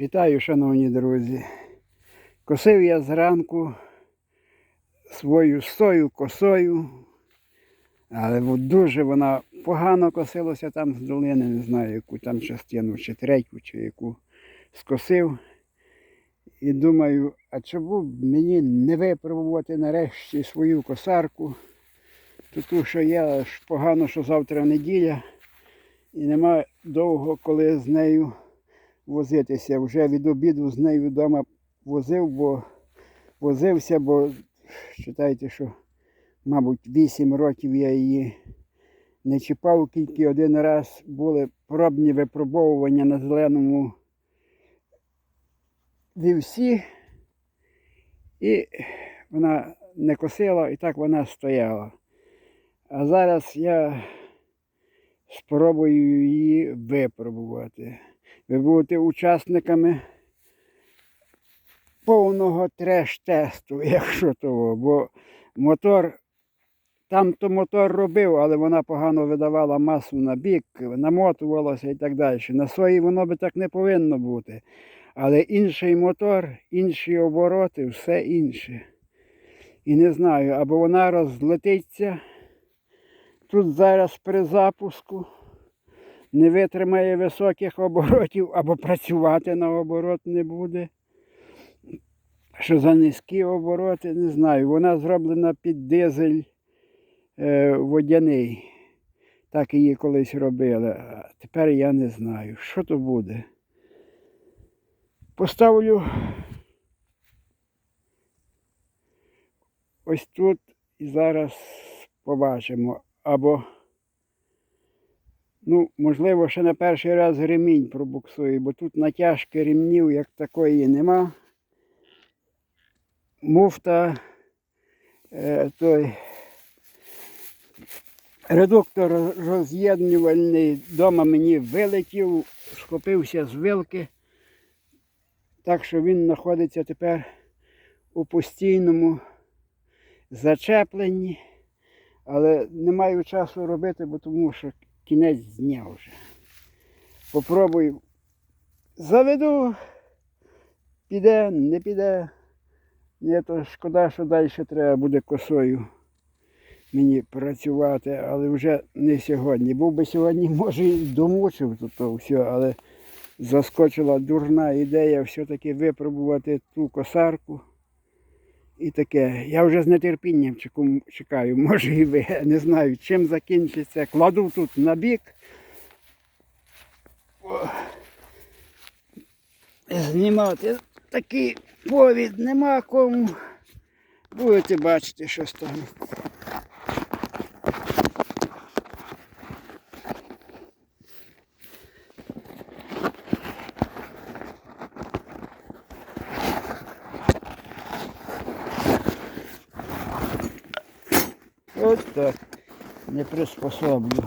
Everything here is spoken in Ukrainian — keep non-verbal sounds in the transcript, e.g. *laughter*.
Вітаю, шановні друзі. Косив я зранку свою сою косою, але дуже вона погано косилася там з долини, не знаю, яку там частину, чи третю, чи яку скосив. І думаю, а чому б мені не випробувати нарешті свою косарку? Тому що я погано, що завтра неділя, і нема довго, коли з нею возитися. Вже від обіду з нею вдома возив, бо возився, бо читайте, що, мабуть, 8 років я її не чіпав, тільки один раз були пробні випробовування на зеленому вівсі, і вона не косила, і так вона стояла. А зараз я спробую її випробувати. Ви будете учасниками повного треш-тесту, *laughs* якщо того. Бо мотор, там то мотор робив, але вона погано видавала масу на бік, намотувалася і так далі. На сої воно би так не повинно бути. Але інший мотор, інші обороти, все інше. І не знаю, або вона розлетиться тут зараз при запуску не витримає високих оборотів або працювати на оборот не буде. Що за низькі обороти, не знаю. Вона зроблена під дизель е, водяний. Так її колись робили. А тепер я не знаю, що то буде. Поставлю ось тут і зараз побачимо. Або Ну, можливо, ще на перший раз ремінь пробуксую, бо тут натяжки ремнів як такої нема. Муфта, е, той редуктор роз'єднювальний вдома мені вилетів, схопився з вилки. Так що він знаходиться тепер у постійному зачепленні. Але не маю часу робити, бо тому що кінець дня вже. Попробую. Заведу, піде, не піде. Ні, то шкода, що далі треба буде косою мені працювати, але вже не сьогодні. Був би сьогодні, може, і домучив тут то все, але заскочила дурна ідея все-таки випробувати ту косарку. І таке. Я вже з нетерпінням чекаю, може і ви. *laughs* Не знаю, чим закінчиться. Кладу тут на бік. Знімати такий повід нема кому. Будете бачити, що стане. От так. Не приспособлю.